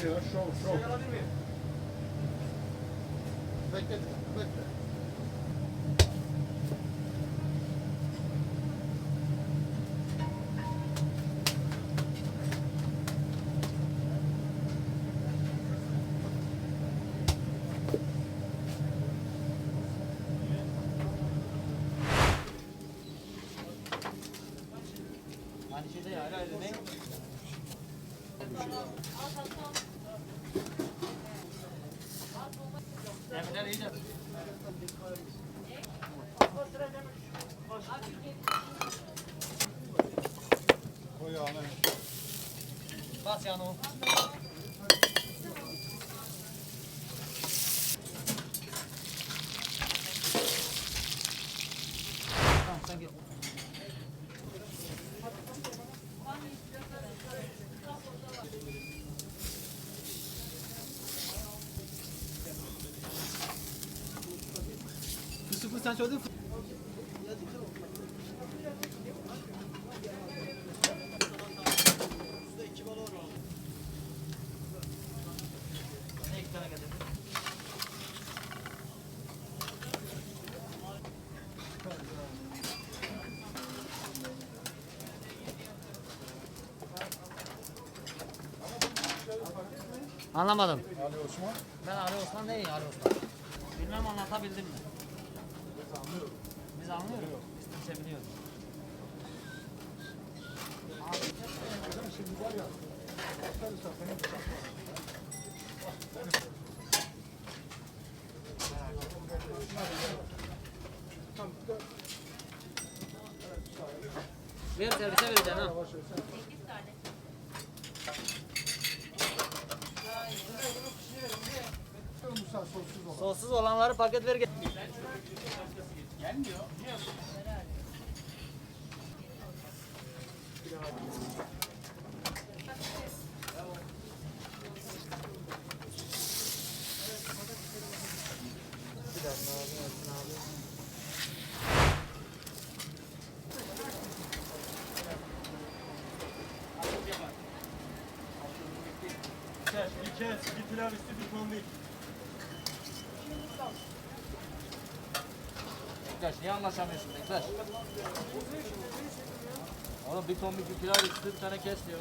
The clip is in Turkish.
geliyor. Şov şov. Bekle bekle. Hani şeyde ya, hala ne? Bas yani o. Tamam sen gel. Yusuf'u sen söyledin. Anlamadım. Ali Osman. Ben Ali Osman değil Ali Osman. Bilmem anlatabildim mi? Biz anlıyoruz. Biz anlıyoruz. Biz kimse biliyoruz. Şimdi var ya. Ver servise vereceksin ha. Sossuz ol. Sossuz olanları paket ver. gel. Bir dakika abi, Ersin abi. Kes, bir kes, bir pilav üstü bir kombin. Bektaş niye anlaşamıyorsun Bektaş? Oğlum bir ton bir pilav üstü bir tane kes diyor.